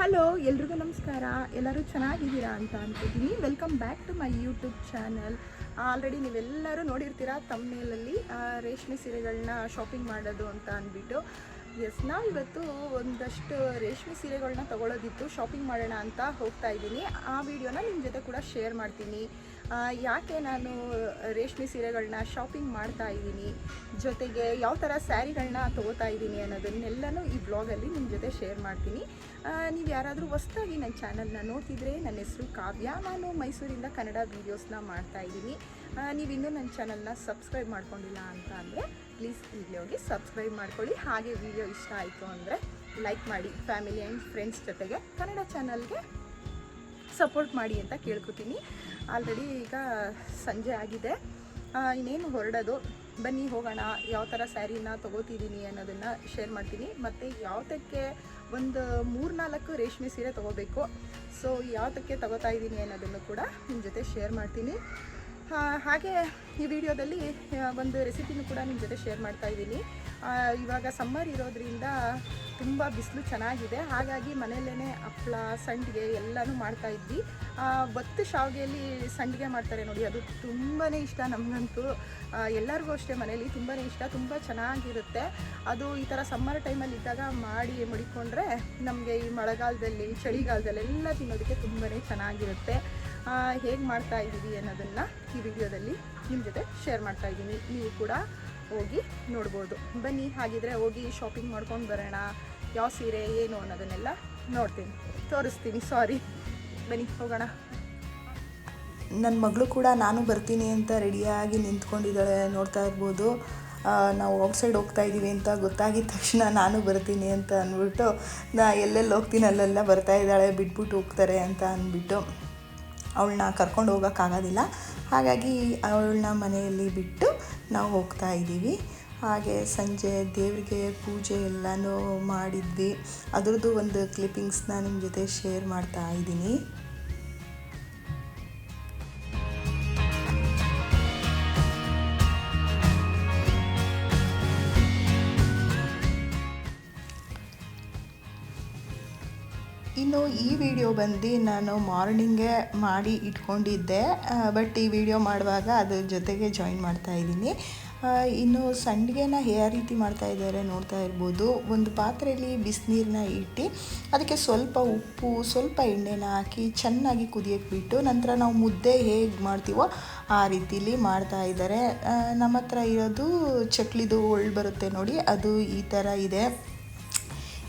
Hello ಎಲ್ರಿಗೂ ನಮಸ್ಕಾರ. ಎಲ್ಲರೂ ಚೆನ್ನಾಗಿದ್ದೀರಾ ಅಂತ ಅನ್ಕೋತೀನಿ. Welcome back to my YouTube channel already ನೀವೆಲ್ಲರೂ ನೋಡಿರ್ತೀರಾ ತಮ್ಮೇಲಲ್ಲಿ ರೇಷ್ಮೆ ಸೀರೆಗಳನ್ನ ಶಾಪಿಂಗ್ ಮಾಡೋದು ಅಂತ ಅಂದ್ಬಿಟ್ಟು. ಎಸ್ ನಾವು ಇವತ್ತು ಒಂದಷ್ಟು ರೇಷ್ಮೆ ಸೀರೆಗಳನ್ನ ತೊಗೊಳೋದಿತ್ತು. ಶಾಪಿಂಗ್ ಮಾಡೋಣ ಅಂತ ಹೋಗ್ತಾ ಇದ್ದೀನಿ. ಆ ವಿಡಿಯೋನ ನಿಮ್ಮ ಜೊತೆ ಕೂಡ ಶೇರ್ ಮಾಡ್ತೀನಿ. ಯಾಕೆ ನಾನು ರೇಷ್ಮೆ ಸೀರೆಗಳನ್ನ ಶಾಪಿಂಗ್ ಮಾಡ್ತಾ ಇದ್ದೀನಿ? ಜೊತೆಗೆ ಯಾವ ಥರ ಸ್ಯಾರಿಗಳನ್ನ ತೊಗೋತಾ ಇದ್ದೀನಿ ಅನ್ನೋದನ್ನೆಲ್ಲನೂ ಈ ಬ್ಲಾಗಲ್ಲಿ ನಿಮ್ಮ ಜೊತೆ ಶೇರ್ ಮಾಡ್ತೀನಿ. ನೀವು ಯಾರಾದರೂ ಹೊಸ್ದಾಗಿ ನನ್ನ ಚಾನಲ್ನ ನೋಡ್ತಿದ್ರೆ ನನ್ನ ಹೆಸರು ಕಾವ್ಯ. ನಾನು ಮೈಸೂರಿಂದ ಕನ್ನಡ ವೀಡಿಯೋಸ್ನ ಮಾಡ್ತಾ ಇದ್ದೀನಿ. ನೀವು ಇನ್ನೂ ನನ್ನ ಚಾನಲ್ನ ಸಬ್ಸ್ಕ್ರೈಬ್ ಮಾಡ್ಕೊಂಡಿಲ್ಲ ಅಂತ ಅಂದರೆ ಪ್ಲೀಸ್ ಈಗಲೇ ಹೋಗಿ ಸಬ್ಸ್ಕ್ರೈಬ್ ಮಾಡ್ಕೊಳ್ಳಿ. ಹಾಗೆ ವಿಡಿಯೋ ಇಷ್ಟ ಆಯಿತು ಅಂದರೆ ಲೈಕ್ ಮಾಡಿ. ಫ್ಯಾಮಿಲಿ ಆ್ಯಂಡ್ ಫ್ರೆಂಡ್ಸ್ ಜೊತೆಗೆ ಕನ್ನಡ ಚಾನಲ್ಗೆ ಸಪೋರ್ಟ್ ಮಾಡಿ ಅಂತ ಕೇಳ್ಕೊತೀನಿ. ಆಲ್ರೆಡಿ ಈಗ ಸಂಜೆ ಆಗಿದೆ. ಇನ್ನೇನು ಹೊರಡೋದು? ಬನ್ನಿ, ಹೋಗೋಣ. ಯಾವ ಥರ ಸ್ಯಾರಿನ ತೊಗೋತಿದ್ದೀನಿ ಅನ್ನೋದನ್ನು ಶೇರ್ ಮಾಡ್ತೀನಿ. ಮತ್ತು ಯಾವುದಕ್ಕೆ ಒಂದು ಮೂರ್ನಾಲ್ಕು ರೇಷ್ಮೆ ಸೀರೆ ತೊಗೋಬೇಕು? ಸೊ ಯಾವ್ದಕ್ಕೆ ತಗೋತಾ ಇದ್ದೀನಿ ಅನ್ನೋದನ್ನು ಕೂಡ ನಿಮ್ಮ ಜೊತೆ ಶೇರ್ ಮಾಡ್ತೀನಿ. ಹಾಗೆ ಈ ವಿಡಿಯೋದಲ್ಲಿ ಒಂದು ರೆಸಿಪಿನೂ ಕೂಡ ನಿಮ್ಮ ಜೊತೆ ಶೇರ್ ಮಾಡ್ತಾ ಇದ್ದೀನಿ. ಇವಾಗ ಸಮ್ಮರ್ ಇರೋದ್ರಿಂದ ತುಂಬ ಬಿಸಿಲು ಚೆನ್ನಾಗಿದೆ. ಹಾಗಾಗಿ ಮನೆಯಲ್ಲೇ ಹಪ್ಪಳ ಸಂಡಿಗೆ ಎಲ್ಲನೂ ಮಾಡ್ತಾ ಇದ್ವಿ. ಆ, ಒತ್ತು ಶಾವಿಗೆಯಲ್ಲಿ ಸಂಡಿಗೆ ಮಾಡ್ತಾರೆ ನೋಡಿ ಅದು ತುಂಬಾ ಇಷ್ಟ ನಮಗಂತೂ. ಎಲ್ಲರಿಗೂ ಅಷ್ಟೇ ಮನೇಲಿ ತುಂಬಾ ಇಷ್ಟ ತುಂಬ ಚೆನ್ನಾಗಿರುತ್ತೆ. ಅದು ಈ ಥರ ಸಮ್ಮರ್ ಟೈಮಲ್ಲಿ ಇದ್ದಾಗ ಮಾಡಿ ಮಡಿಕೊಂಡ್ರೆ ನಮಗೆ ಈ ಮಳೆಗಾಲದಲ್ಲಿ ಚಳಿಗಾಲದಲ್ಲಿ ಎಲ್ಲ ತಿನ್ನೋದಕ್ಕೆ ತುಂಬಾ ಚೆನ್ನಾಗಿರುತ್ತೆ. ಹೇಗೆ ಮಾಡ್ತಾ ಇದ್ದೀವಿ ಅನ್ನೋದನ್ನು ಈ ವಿಡಿಯೋದಲ್ಲಿ ನಿಮ್ಮ ಜೊತೆ ಶೇರ್ ಮಾಡ್ತಾ ಇದ್ದೀನಿ. ನೀವು ಕೂಡ ಹೋಗಿ ನೋಡ್ಬೋದು. ಬನ್ನಿ, ಹಾಗಿದ್ರೆ ಹೋಗಿ ಶಾಪಿಂಗ್ ಮಾಡ್ಕೊಂಡು ಬರೋಣ. ಯಾವ ಸೀರೆ, ಏನು ಅನ್ನೋದನ್ನೆಲ್ಲ ನೋಡ್ತೀನಿ. ತೋರಿಸ್ತೀನಿ ಸಾರಿ ಬನ್ನಿ, ಹೋಗೋಣ. ನನ್ನ ಮಗಳು ಕೂಡ ನಾನು ಬರ್ತೀನಿ ಅಂತ ರೆಡಿಯಾಗಿ ನಿಂತ್ಕೊಂಡಿದ್ದಾಳೆ. ನೋಡ್ತಾ ಇರ್ಬೋದು. ನಾವು ಔಟ್ಸೈಡ್ ಹೋಗ್ತಾ ಇದ್ದೀವಿ ಅಂತ ಗೊತ್ತಾಗಿದ ತಕ್ಷಣ ನಾನು ಬರ್ತೀನಿ ಅಂತ ಅಂದ್ಬಿಟ್ಟು ನಾ ಎಲ್ಲೆಲ್ಲಿ ಹೋಗ್ತೀನಿ ಅಲ್ಲೆಲ್ಲ ಬರ್ತಾ ಇದ್ದಾಳೆ. ಬಿಟ್ಬಿಟ್ಟು ಹೋಗ್ತಾರೆ ಅಂತ ಅಂದ್ಬಿಟ್ಟು. ಅವಳನ್ನ ಕರ್ಕೊಂಡು ಹೋಗೋಕ್ಕಾಗೋದಿಲ್ಲ. ಹಾಗಾಗಿ ಅವಳನ್ನ ಮನೆಯಲ್ಲಿ ಬಿಟ್ಟು ನಾವು ಹೋಗ್ತಾ ಇದ್ದೀವಿ. ಹಾಗೆ ಸಂಜೆ ದೇವರಿಗೆ ಪೂಜೆ ಎಲ್ಲನೂ ಮಾಡಿದ್ವಿ. ಅದರದ್ದು ಒಂದು ಕ್ಲಿಪ್ಪಿಂಗ್ಸ್ನ ನಿಮ್ಮ ಜೊತೆ ಶೇರ್ ಮಾಡ್ತಾ ಇದ್ದೀನಿ. ಇನ್ನು ಈ ವಿಡಿಯೋ ಬಂದು ನಾನು ಮಾರ್ನಿಂಗೇ ಮಾಡಿ ಇಟ್ಕೊಂಡಿದ್ದೆ. ಬಟ್ ಈ ವಿಡಿಯೋ ಮಾಡುವಾಗ ಅದ್ರ ಜೊತೆಗೆ ಜಾಯಿನ್ ಮಾಡ್ತಾ ಇದ್ದೀನಿ. ಇನ್ನು ಸಂಡಿಗೆನ ಯಾವ ರೀತಿ ಮಾಡ್ತಾ ಇದ್ದಾರೆ ನೋಡ್ತಾ ಇರ್ಬೋದು. ಒಂದು ಪಾತ್ರೆಯಲ್ಲಿ ಬಿಸಿನೀರನ್ನ ಇಟ್ಟು ಅದಕ್ಕೆ ಸ್ವಲ್ಪ ಉಪ್ಪು, ಸ್ವಲ್ಪ ಎಣ್ಣೆನ ಹಾಕಿ ಚೆನ್ನಾಗಿ ಕುದಿಯಕ್ಕೆ ಬಿಟ್ಟು ನಂತರ ನಾವು ಮುದ್ದೆ ಹೇಗೆ ಮಾಡ್ತೀವೋ ಆ ರೀತಿಲಿ ಮಾಡ್ತಾ ಇದ್ದಾರೆ. ನಮ್ಮ ಹತ್ರ ಇರೋದು ಚಕ್ಲಿದು ಒಳ್ಳು ಬರುತ್ತೆ ನೋಡಿ, ಅದು ಈ ಥರ ಇದೆ.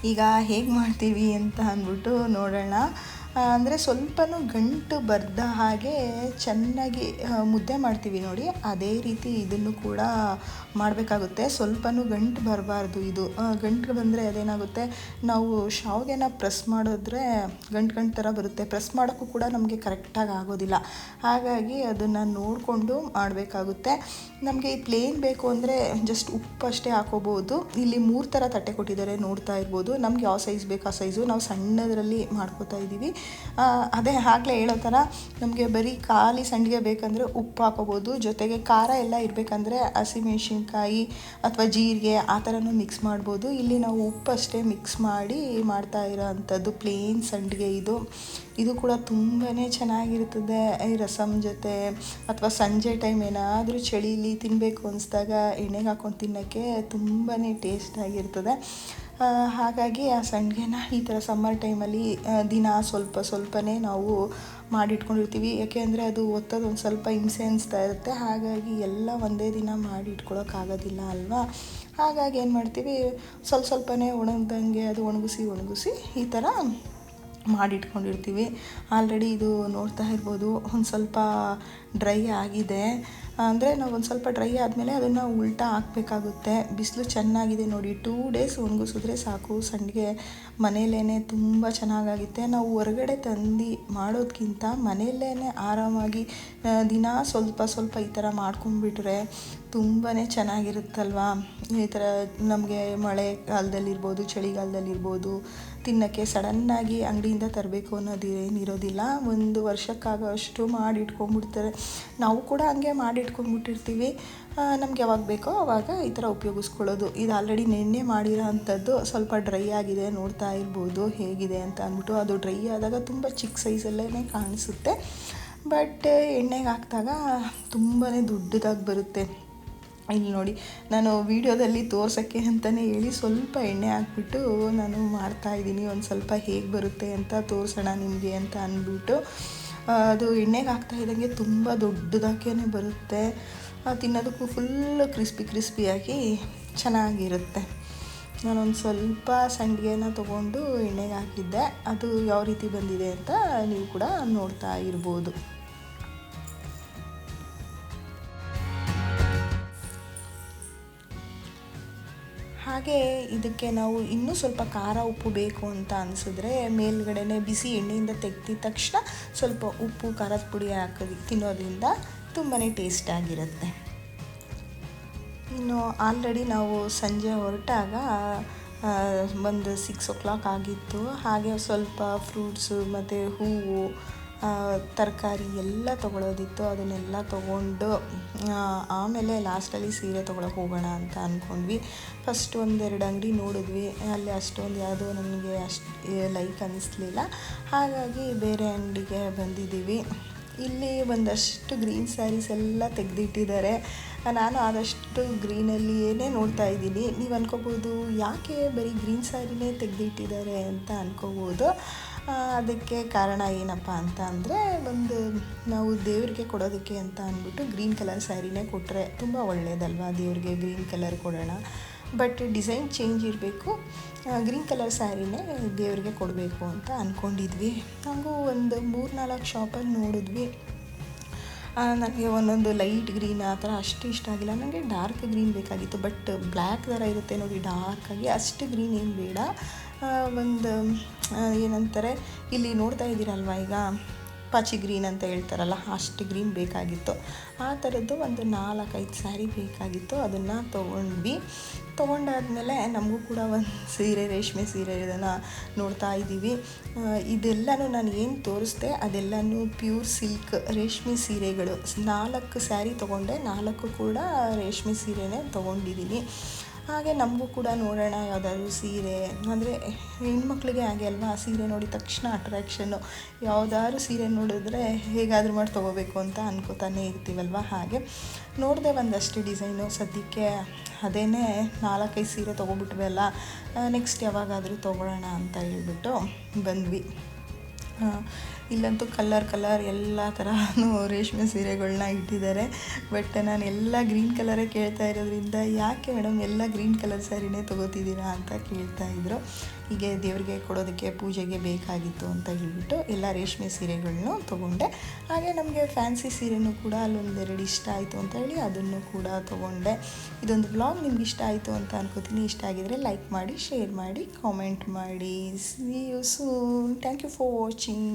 ಈಗ ಹೇಗೆ ಮಾಡ್ತೀವಿ ಅಂತ ಅಂದ್ಬಿಟ್ಟು ನೋಡೋಣ. ಅಂದರೆ ಸ್ವಲ್ಪನೂ ಗಂಟು ಬರ್ದ ಹಾಗೆ ಚೆನ್ನಾಗಿ ಮುದ್ದೆ ಮಾಡ್ತೀವಿ ನೋಡಿ. ಅದೇ ರೀತಿ ಇದನ್ನು ಕೂಡ ಮಾಡಬೇಕಾಗುತ್ತೆ. ಸ್ವಲ್ಪನೂ ಗಂಟು ಬರಬಾರ್ದು ಇದು. ಗಂಟು ಬಂದರೆ ಅದೇನಾಗುತ್ತೆ? ನಾವು ಶಾವಿಗೆನ ಪ್ರೆಸ್ ಮಾಡಿದ್ರೆ ಗಂಟು ಗಂಟು ಥರ ಬರುತ್ತೆ. ಪ್ರೆಸ್ ಮಾಡೋಕ್ಕೂ ಕೂಡ ನಮಗೆ ಕರೆಕ್ಟಾಗಿ ಆಗೋದಿಲ್ಲ. ಹಾಗಾಗಿ ಅದನ್ನು ನೋಡಿಕೊಂಡು ಮಾಡಬೇಕಾಗುತ್ತೆ. ನಮಗೆ ಈ ಪ್ಲೇನ್ ಬೇಕು ಅಂದರೆ ಜಸ್ಟ್ ಉಪ್ಪು ಅಷ್ಟೇ ಹಾಕೋಬೋದು. ಇಲ್ಲಿ ಮೂರು ಥರ ತಟ್ಟೆ ಕೊಟ್ಟಿದ್ದಾರೆ ನೋಡ್ತಾ ಇರ್ಬೋದು. ನಮ್ಗೆ ಯಾವ ಸೈಜ್ ಬೇಕು ಆ ಸೈಜು. ನಾವು ಸಣ್ಣದರಲ್ಲಿ ಮಾಡ್ಕೋತಾ ಇದ್ದೀವಿ. ಅದೇ ಆಗಲೇ ಹೇಳೋ ಥರ ನಮಗೆ ಬರೀ ಖಾಲಿ ಸಂಡಿಗೆ ಬೇಕಂದರೆ ಉಪ್ಪು ಹಾಕೋಬೋದು, ಜೊತೆಗೆ ಖಾರ ಎಲ್ಲ ಇರಬೇಕಂದ್ರೆ ಹಸಿಮೆಣ್ಸಿನ್ಕಾಯಿ ಅಥವಾ ಜೀರಿಗೆ ಆ ಥರನೂ ಮಿಕ್ಸ್ ಮಾಡ್ಬೋದು. ಇಲ್ಲಿ ನಾವು ಉಪ್ಪು ಅಷ್ಟೇ ಮಿಕ್ಸ್ ಮಾಡಿ ಮಾಡ್ತಾ ಇರೋ ಅಂಥದ್ದು ಪ್ಲೇನ್ ಸಂಡಿಗೆ ಇದು. ಇದು ಕೂಡ ತುಂಬಾ ಚೆನ್ನಾಗಿರ್ತದೆ ಈ ರಸಮ್ ಜೊತೆ ಅಥವಾ ಸಂಜೆ ಟೈಮ್ ಏನಾದರೂ ಚಳಿಲಿ ತಿನ್ನಬೇಕು ಅನಿಸ್ದಾಗ ಎಣ್ಣೆಗೆ ಹಾಕೊಂಡು ತಿನ್ನೋಕ್ಕೆ ತುಂಬಾ ಟೇಸ್ಟಾಗಿರ್ತದೆ ಹಾಗಾಗಿ ಆ ಸಂಡಿಗೆನ ಈ ಥರ ಸಮ್ಮರ್ ಟೈಮಲ್ಲಿ ದಿನ ಸ್ವಲ್ಪ ಸ್ವಲ್ಪನೇ ನಾವು ಮಾಡಿಟ್ಕೊಂಡಿರ್ತೀವಿ. ಯಾಕೆ ಅಂದರೆ ಅದು ಒತ್ತೋದು ಒಂದು ಸ್ವಲ್ಪ ಹಿಂಸೆ ಅನಿಸ್ತಾ ಇರುತ್ತೆ. ಹಾಗಾಗಿ ಎಲ್ಲ ಒಂದೇ ದಿನ ಮಾಡಿ ಇಟ್ಕೊಳ್ಳೋಕ್ಕಾಗೋದಿಲ್ಲ ಅಲ್ವಾ? ಹಾಗಾಗಿ ಏನು ಮಾಡ್ತೀವಿ, ಸ್ವಲ್ಪ ಸ್ವಲ್ಪನೇ ಒಣಗ್ದಂಗೆ ಅದು ಒಣಗಿಸಿ ಒಣಗಿಸಿ ಈ ಥರ ಮಾಡಿಟ್ಕೊಂಡಿರ್ತೀವಿ. ಆಲ್ರೆಡಿ ಇದು ನೋಡ್ತಾ ಇರ್ಬೋದು. ಒಂದು ಸ್ವಲ್ಪ ಡ್ರೈ ಆಗಿದೆ. ಅಂದರೆ ನಾವು ಒಂದು ಸ್ವಲ್ಪ ಡ್ರೈ ಆದಮೇಲೆ ಅದನ್ನು ಉಲ್ಟಾ ಹಾಕಬೇಕಾಗುತ್ತೆ. ಬಿಸಿಲು ಚೆನ್ನಾಗಿದೆ ನೋಡಿ ಟೂ ಡೇಸ್ ಒಣಗಿಸಿದ್ರೆ ಸಾಕು. ಸಂಡಿಗೆ ಮನೆಯಲ್ಲೇ ತುಂಬ ಚೆನ್ನಾಗಾಗುತ್ತೆ. ನಾವು ಹೊರಗಡೆ ತಂದು ಮಾಡೋದಕ್ಕಿಂತ ಮನೆಯಲ್ಲೇ ಆರಾಮಾಗಿ ದಿನ ಸ್ವಲ್ಪ ಸ್ವಲ್ಪ ಈ ಥರ ಮಾಡ್ಕೊಂಡ್ಬಿಟ್ರೆ ತುಂಬಾ ಚೆನ್ನಾಗಿರುತ್ತಲ್ವಾ? ಈ ಥರ ನಮಗೆ ಮಳೆಗಾಲದಲ್ಲಿರ್ಬೋದು ಚಳಿಗಾಲದಲ್ಲಿರ್ಬೋದು, ತಿನ್ನೋಕ್ಕೆ ಸಡನ್ನಾಗಿ ಅಂಗಡಿಯಿಂದ ತರಬೇಕು ಅನ್ನೋದು ಏನಿರೋದಿಲ್ಲ. ಒಂದು ವರ್ಷಕ್ಕಾಗೋ ಅಷ್ಟು ಮಾಡಿ ಇಟ್ಕೊಂಡ್ಬಿಡ್ತಾರೆ ನಾವು ಕೂಡ ಹಂಗೆ ಮಾಡಿ ಇಟ್ಕೊಂಡ್ಬಿಟ್ಟಿರ್ತೀವಿ ನಮ್ಗೆ ಯಾವಾಗ ಬೇಕೋ ಆವಾಗ ಈ ಥರ ಉಪಯೋಗಿಸ್ಕೊಳ್ಳೋದು. ಇದು ಆಲ್ರೆಡಿ ನಿನ್ನೆ ಮಾಡಿರೋ ಅಂಥದ್ದು. ಸ್ವಲ್ಪ ಡ್ರೈ ಆಗಿದೆ, ನೋಡ್ತಾ ಇರ್ಬೋದು ಹೇಗಿದೆ ಅಂತ ಅಂದ್ಬಿಟ್ಟು. ಅದು ಡ್ರೈ ಆದಾಗ ತುಂಬ ಚಿಕ್ಕ ಸೈಜಲ್ಲೇ ಕಾಣಿಸುತ್ತೆ. ಬಟ್ ಎಣ್ಣೆಗೆ ಹಾಕಿದಾಗ ತುಂಬಾ ದೊಡ್ಡದಾಗಿ ಬರುತ್ತೆ. ಇಲ್ಲಿ ನೋಡಿ, ನಾನು ವೀಡಿಯೋದಲ್ಲಿ ತೋರ್ಸೋಕ್ಕೆ ಅಂತಲೇ ಹೇಳಿ ಸ್ವಲ್ಪ ಎಣ್ಣೆ ಹಾಕ್ಬಿಟ್ಟು ನಾನು ಮಾಡ್ತಾಯಿದ್ದೀನಿ ಒಂದು ಸ್ವಲ್ಪ ಹೇಗೆ ಬರುತ್ತೆ ಅಂತ ತೋರಿಸೋಣ ನಿಮಗೆ ಅಂತ ಅಂದ್ಬಿಟ್ಟು. ಅದು ಎಣ್ಣೆಗೆ ಹಾಕ್ತಾ ಇದ್ದಂಗೆ ತುಂಬ ದೊಡ್ಡದಾಗೇ ಬರುತ್ತೆ. ತಿನ್ನೋದಕ್ಕೂ ಫುಲ್ಲು ಕ್ರಿಸ್ಪಿ ಕ್ರಿಸ್ಪಿಯಾಗಿ ಚೆನ್ನಾಗಿರುತ್ತೆ. ನಾನೊಂದು ಸ್ವಲ್ಪ ಸಂಡಿಗೆನ ತೊಗೊಂಡು ಎಣ್ಣೆಗೆ ಹಾಕಿದ್ದೆ. ಅದು ಯಾವ ರೀತಿ ಬಂದಿದೆ ಅಂತ ನೀವು ಕೂಡ ನೋಡ್ತಾ ಇರ್ಬೋದು. ಹಾಗೆ ಇದಕ್ಕೆ ನಾವು ಇನ್ನೂ ಸ್ವಲ್ಪ ಖಾರ ಉಪ್ಪು ಬೇಕು ಅಂತ ಅನಿಸಿದ್ರೆ ಮೇಲ್ಗಡೆನೆ ಬಿಸಿ ಎಣ್ಣೆಯಿಂದ ತೆಗ್ದಿದ ತಕ್ಷಣ ಸ್ವಲ್ಪ ಉಪ್ಪು, ಖಾರದ ಪುಡಿ ಹಾಕೋದು ತಿನ್ನೋದ್ರಿಂದ ತುಂಬಾ ಟೇಸ್ಟಾಗಿರುತ್ತೆ ಇನ್ನು ಆಲ್ರೆಡಿ ನಾವು ಸಂಜೆ ಹೊರಟಾಗ ಒಂದು ಸಿಕ್ಸ್ ಓ ಕ್ಲಾಕ್ ಆಗಿತ್ತು. ಹಾಗೆ ಸ್ವಲ್ಪ ಫ್ರೂಟ್ಸು ಮತ್ತು ಹೂವು ತರಕಾರಿ ಎಲ್ಲ ತೊಗೊಳೋದಿತ್ತು, ಅದನ್ನೆಲ್ಲ ತೊಗೊಂಡು ಆಮೇಲೆ ಲಾಸ್ಟಲ್ಲಿ ಸೀರೆ ತೊಗೊಳಕ್ಕೆ ಹೋಗೋಣ ಅಂತ ಅಂದ್ಕೊಂಡ್ವಿ ಫಸ್ಟ್ ಒಂದೆರಡು ಅಂಗಡಿ ನೋಡಿದ್ವಿ, ಅಲ್ಲಿ ಅಷ್ಟೊಂದು ಯಾವುದೋ ನನಗೆ ಅಷ್ಟು ಲೈಕ್ ಅನ್ನಿಸ್ಲಿಲ್ಲ ಹಾಗಾಗಿ ಬೇರೆ ಅಂಗಡಿಗೆ ಬಂದಿದ್ದೀವಿ. ಇಲ್ಲಿ ಒಂದಷ್ಟು ಗ್ರೀನ್ ಸ್ಯಾರೀಸ್ ಎಲ್ಲ ತೆಗೆದಿಟ್ಟಿದ್ದಾರೆ. ನಾನು ಆದಷ್ಟು ಏನೇ ನೋಡ್ತಾ ಇದ್ದೀನಿ. ನೀವು ಅನ್ಕೋಬೋದು, ಯಾಕೆ ಬರೀ ಗ್ರೀನ್ ಸ್ಯಾರಿನೇ ತೆಗೆದಿಟ್ಟಿದ್ದಾರೆ ಅಂತ ಅನ್ಕೋಬೋದು. ಅದಕ್ಕೆ ಕಾರಣ ಏನಪ್ಪ ಅಂತ ಅಂದರೆ ಒಂದು ನಾವು ದೇವ್ರಿಗೆ ಕೊಡೋದಕ್ಕೆ ಅಂತ ಅಂದ್ಬಿಟ್ಟು ಗ್ರೀನ್ ಕಲರ್ ಸ್ಯಾರಿನೇ ಕೊಟ್ಟರೆ ತುಂಬ ಒಳ್ಳೆಯದಲ್ವಾ ದೇವ್ರಿಗೆ ಗ್ರೀನ್ ಕಲರ್ ಕೊಡೋಣ. ಬಟ್ ಡಿಸೈನ್ ಚೇಂಜ್ ಇರಬೇಕು. ಗ್ರೀನ್ ಕಲರ್ ಸ್ಯಾರಿನೇ ದೇವ್ರಿಗೆ ಕೊಡಬೇಕು ಅಂತ ಅಂದ್ಕೊಂಡಿದ್ವಿ ಹಾಗೂ ಒಂದು ಮೂರು ನಾಲ್ಕು ಶಾಪಲ್ಲಿ ನೋಡಿದ್ವಿ. ನನಗೆ ಒಂದೊಂದು ಲೈಟ್ ಗ್ರೀನ್ ಆ ಥರ ಅಷ್ಟು ಇಷ್ಟ ಆಗಿಲ್ಲ. ನನಗೆ ಡಾರ್ಕ್ ಗ್ರೀನ್ ಬೇಕಾಗಿತ್ತು, ಬಟ್ ಬ್ಲ್ಯಾಕ್ ಥರ ಇರುತ್ತೆ ನೋಡಿ ಡಾರ್ಕಾಗಿ ಅಷ್ಟು ಗ್ರೀನ್ ಏನು ಬೇಡ. ಒಂದು ಏನಂತಾರೆ, ಇಲ್ಲಿ ನೋಡ್ತಾ ಇದ್ದೀರಲ್ವ ಈಗ? ಪಾಚಿ ಗ್ರೀನ್ ಅಂತ ಹೇಳ್ತಾರಲ್ಲ, ಅಷ್ಟು ಗ್ರೀನ್ ಬೇಕಾಗಿತ್ತು. ಆ ಥರದ್ದು ಒಂದು ನಾಲ್ಕೈದು ಸ್ಯಾರಿ ಬೇಕಾಗಿತ್ತು. ಅದನ್ನು ತೊಗೊಂಡ್ವಿ. ತೊಗೊಂಡಾದಮೇಲೆ ನಮಗೂ ಕೂಡ ಒಂದು ಸೀರೆ, ರೇಷ್ಮೆ ಸೀರೆ ಇದನ್ನು ನೋಡ್ತಾ ಇದ್ದೀವಿ. ಇದೆಲ್ಲನೂ ನಾನು ಏನು ತೋರಿಸ್ದೆ, ಅದೆಲ್ಲನೂ ಪ್ಯೂರ್ ಸಿಲ್ಕ್ ರೇಷ್ಮೆ ಸೀರೆಗಳು. ನಾಲ್ಕು ಸ್ಯಾರಿ ತೊಗೊಂಡೆ, ನಾಲ್ಕು ಕೂಡ ರೇಷ್ಮೆ ಸೀರೆನೇ ತೊಗೊಂಡಿದ್ದೀನಿ ಹಾಗೆ ನಮಗೂ ಕೂಡ ನೋಡೋಣ ಯಾವುದಾದ್ರು ಸೀರೆ. ಅಂದರೆ ಹೆಣ್ಮಕ್ಳಿಗೆ ಹಾಗೆ ಅಲ್ವಾ, ಸೀರೆ ನೋಡಿದ ತಕ್ಷಣ ಅಟ್ರಾಕ್ಷನ್ನು ಯಾವುದಾದ್ರು ಸೀರೆ ನೋಡಿದ್ರೆ ಹೇಗಾದರೂ ಮಾಡಿ ತೊಗೋಬೇಕು ಅಂತ ಅನ್ಕೋತಾನೆ ಇರ್ತೀವಲ್ವ ಹಾಗೆ. ನೋಡಿದೆ ಒಂದಷ್ಟು ಡಿಸೈನು ಸದ್ಯಕ್ಕೆ ಅದೇ ನಾಲ್ಕೈದು ಸೀರೆ ತೊಗೊಬಿಟ್ವಿ ಅಲ್ಲ ನೆಕ್ಸ್ಟ್ ಯಾವಾಗಾದರೂ ತೊಗೊಳ್ಳೋಣ ಅಂತ ಹೇಳ್ಬಿಟ್ಟು ಬಂದ್ವಿ. ಇಲ್ಲಂತೂ ಕಲರ್ ಕಲರ್ ಎಲ್ಲ ಥರನೂ ರೇಷ್ಮೆ ಸೀರೆಗಳನ್ನ ಇಟ್ಟಿದ್ದಾರೆ. ಬಟ್ ನಾನು ಎಲ್ಲ ಗ್ರೀನ್ ಕಲರೇ ಕೇಳ್ತಾ ಇರೋದ್ರಿಂದ ಯಾಕೆ ಮೇಡಮ್ ಎಲ್ಲ ಗ್ರೀನ್ ಕಲರ್ ಸ್ಯಾರಿನೇ ತೊಗೋತಿದ್ದೀರಾ ಅಂತ ಕೇಳ್ತಾ ಇದ್ರು. ಹೀಗೆ ದೇವರಿಗೆ ಕೊಡೋದಕ್ಕೆ ಪೂಜೆಗೆ ಬೇಕಾಗಿತ್ತು ಅಂತ ಹೇಳ್ಬಿಟ್ಟು ಎಲ್ಲ ರೇಷ್ಮೆ ಸೀರೆಗಳನ್ನೂ ತೊಗೊಂಡೆ. ಹಾಗೆ ನಮಗೆ ಫ್ಯಾನ್ಸಿ ಸೀರೆನೂ ಕೂಡ ಅಲ್ಲೊಂದೆರಡು ಇಷ್ಟ ಆಯಿತು ಅಂತ ಹೇಳಿ ಅದನ್ನು ಕೂಡ ತೊಗೊಂಡೆ. ಇದೊಂದು ಬ್ಲಾಗ್ ನಿಮ್ಗೆ ಇಷ್ಟ ಆಯಿತು ಅಂತ ಅನ್ಕೋತೀನಿ. ಇಷ್ಟ ಆಗಿದರೆ ಲೈಕ್ ಮಾಡಿ ಶೇರ್ ಮಾಡಿ ಕಾಮೆಂಟ್ ಮಾಡಿ. See you soon thank you for watching